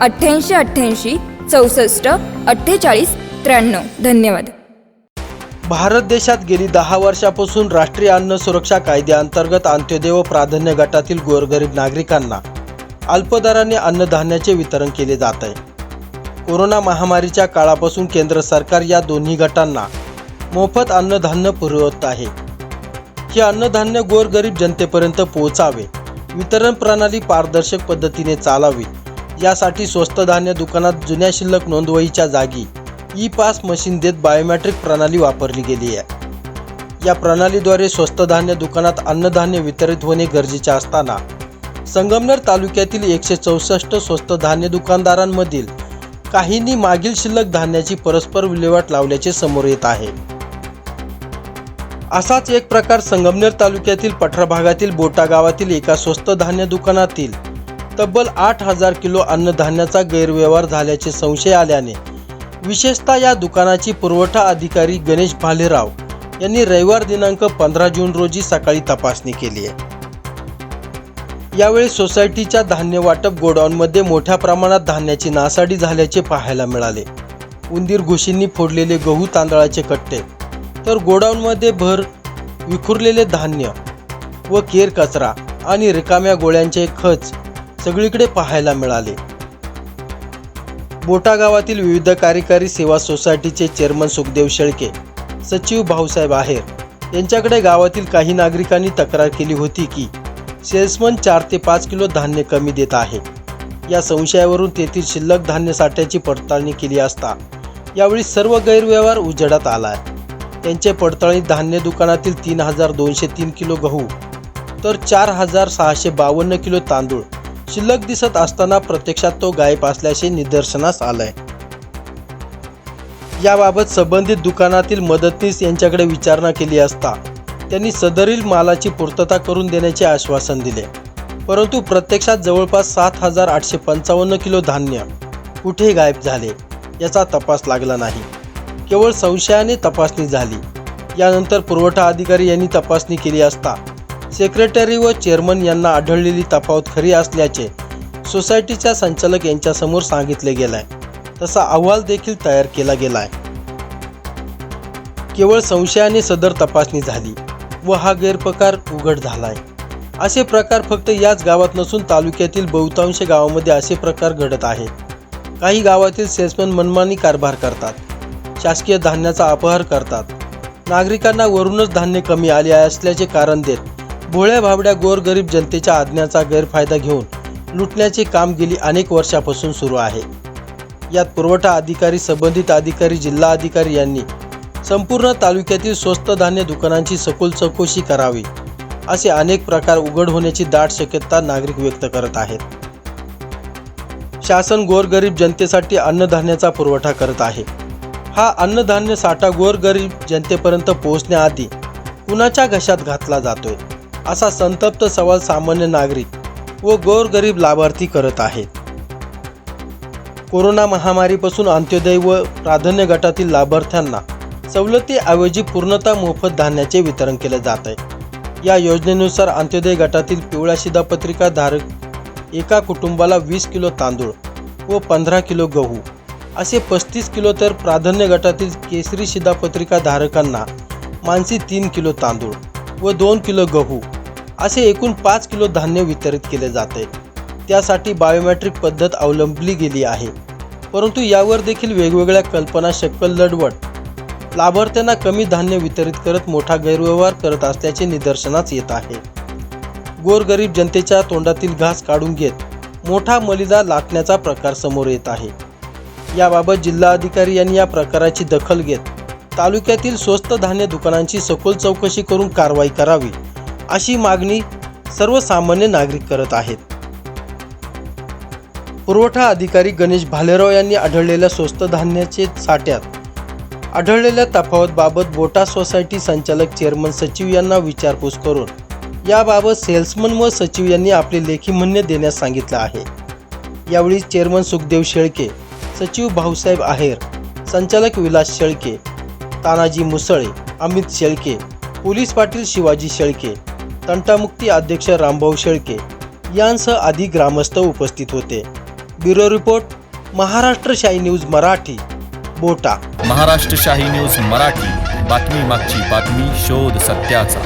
अठ्ठ्याऐंशी अठ्ठ्याऐंशी चौसष्ट अठ्ठेचाळीस त्र्याण्णव. धन्यवाद. भारत देशात गेली दहा वर्षापासून राष्ट्रीय अन्न सुरक्षा कायद्याअंतर्गत अंत्योदय व प्राधान्य गटातील गोरगरीब नागरिकांना अल्पदराने अन्नधान्याचे वितरण केले जात आहे. कोरोना महामारीच्या काळापासून केंद्र सरकार या दोन्ही गटांना मोफत अन्नधान्य पुरवत आहे. हे अन्नधान्य गोरगरीब जनतेपर्यंत पोहोचावे वितरण प्रणाली पारदर्शक पद्धतीने चालावी यासाठी स्वस्त धान्य दुकानात जुन्या शिल्लक नोंदवहीच्या जागी ई पास मशीन देत बायोमॅट्रिक प्रणाली वापरली गेली आहे. या प्रणालीद्वारे स्वस्त धान्य दुकानात अन्नधान्य वितरित होणे गरजेचे असताना संगमनेर तालुक्यातील एकशे चौसष्ट स्वस्त धान्य दुकानदारांमधील काहींनी मागील शिल्लक धान्याची परस्पर विल्हेवाट लावल्याचे समोर येत आहे. असाच एक प्रकार संगमनेर तालुक्यातील पठरा भागातील बोटा गावातील एका स्वस्त धान्य दुकानातील तब्बल आठ हजार किलो अन्नधान्याचा गैरव्यवहार झाल्याचे संशय आल्याने विशेषतः या दुकानाची पुरवठा अधिकारी गणेश भालेराव यांनी रविवार दिनांक पंधरा जून रोजी सकाळी तपासणी केली आहे. यावेळी सोसायटीच्या धान्य वाटप गोडाऊनमध्ये मोठ्या प्रमाणात धान्याची नासाडी झाल्याचे पाहायला मिळाले. उंदीर घुशींनी फोडलेले गहू तांदळाचे कट्टे तर गोडाऊनमध्ये भर विखुरलेले धान्य व केर कचरा आणि रिकाम्या गोळ्यांचे खच सगळीकडे पाहायला मिळाले. बोटा गावातील विविध कार्यकारी सेवा सोसायटीचे चेअरमन सुखदेव शेळके सचिव भाऊसाहेब आहेर यांच्याकडे गावातील काही नागरिकांनी तक्रार केली होती की सेल्समन चार ते पाच किलो धान्य कमी देत आहे. या संशयावरून तेथील शिल्लक धान्य साठ्याची पडताळणी केली असता यावेळी सर्व गैरव्यवहार उजेडात आला त्यांचे पडताळणीत धान्य दुकानातील तीन हजार दोनशे तीन किलो गहू तर चार हजार सहाशे बावन्न किलो तांदूळ शिल्लक दिसत असताना प्रत्यक्षात तो गायब असल्याचे निदर्शनास आलंय. याबाबत संबंधित दुकानातील मदतनीस यांच्याकडे विचारणा केली असता त्यांनी सदरील मालाची पूर्तता करून देण्याचे आश्वासन दिले. परंतु प्रत्यक्षात जवळपास सात हजार आठशे पंचावन्न किलो धान्य कुठे गायब झाले याचा तपास लागला नाही. केवळ संशयाने तपासणी झाली. यानंतर पुरवठा अधिकारी यांनी तपासणी केली असता सेक्रेटरी व चेअरमन यांना आढळलेली तफावत खरी असल्याचे सोसायटीच्या संचालक यांच्यासमोर सांगितले गेलाय. तसा अहवाल देखील तयार केला गेलाय. केवळ संशयाने सदर तपासणी झाली व हा गैरप्रकार उघड झालाय. असे प्रकार फक्त याच गावात नसून तालुक्यातील बहुतांश गावामध्ये असे प्रकार घडत आहेत. काही गावातील सेल्समन मनमानी कारभार करतात शासकीय धान्याचा अपहार करतात. नागरिकांना वरूनच धान्य कमी आले असल्याचे कारण देत भोळ्या भाबड्या गोरगरीब जनतेच्या आज्ञाचा गैरफायदा घेऊन लुटण्याचे काम गेली अनेक वर्षापासून सुरू आहे. यात पुरवठा अधिकारी संबंधित अधिकारी जिल्हा अधिकारी यांनी संपूर्ण तालुक्यातील स्वस्त धान्य दुकानांची सखोल चौकशी करावी असे अनेक प्रकार उघड होण्याची दाट शक्यता नागरिक व्यक्त करत आहेत. शासन गोरगरीब जनतेसाठी अन्नधान्याचा पुरवठा करत आहे. हा अन्नधान्य साठा गोरगरीब जनतेपर्यंत पोहोचण्याआधी कुणाच्या घशात घातला जातोय? असा संतप्त सवाल सामान्य नागरिक व गोरगरीब लाभार्थी करत आहेत. कोरोना महामारीपासून अंत्योदय व प्राधान्य गटातील लाभार्थ्यांना सवलतीऐवजी पूर्णतः मोफत धान्याचे वितरण केले जात आहे. या योजनेनुसार अंत्योदय गटातील पिवळ्या शिधापत्रिका धारक एका कुटुंबाला वीस किलो तांदूळ व पंधरा किलो गहू असे पस्तीस किलो तर प्राधान्य गटातील केसरी शिधापत्रिका धारकांना मानसी तीन किलो तांदूळ व दोन किलो गहू असे एकूण पाच किलो धान्य वितरित केले जाते. त्यासाठी बायोमॅट्रिक पद्धत अवलंबली गेली आहे. परंतु यावर देखील वेगवेगळ्या कल्पना शक्कल लढवट लाभार्थ्यांना कमी धान्य वितरित करत मोठा गैरव्यवहार करत असल्याचे निदर्शनास येत आहे. गोरगरीब जनतेच्या तोंडातील घास काढून घेत मोठा मलिदा लाटण्याचा प्रकार समोर येत आहे. याबाबत जिल्हाधिकारी यांनी या प्रकाराची दखल घेत तालुक्यातील स्वस्त धान्य दुकानांची सखोल चौकशी करून कारवाई करावी. अशी मागणी सर्वसामान्य नागरिक करत आहेत. पुरवठा अधिकारी गणेश भालेराव यांनी आढळलेल्या स्वस्त धान्याचे साठ्यात आढळलेल्या तफावतबाबत बोटा सोसायटी संचालक चेअरमन सचिव यांना विचारपूस करून याबाबत सेल्समन व सचिव यांनी आपले लेखी म्हणणे देण्यास सांगितलं आहे. यावेळी चेअरमन सुखदेव शेळके सचिव भाऊसाहेब आहेर संचालक विलास शेळके तानाजी मुसळे अमित शेळके पोलीस पाटील शिवाजी शेळके तंटामुक्ती अध्यक्ष रामभाऊ शेळके यांसह आदी ग्रामस्थ उपस्थित होते. ब्युरो रिपोर्ट महाराष्ट्र शाही न्यूज मराठी बोटा. महाराष्ट्र शाही न्यूज मराठी. बातमी मागची बातमी शोध सत्याचा.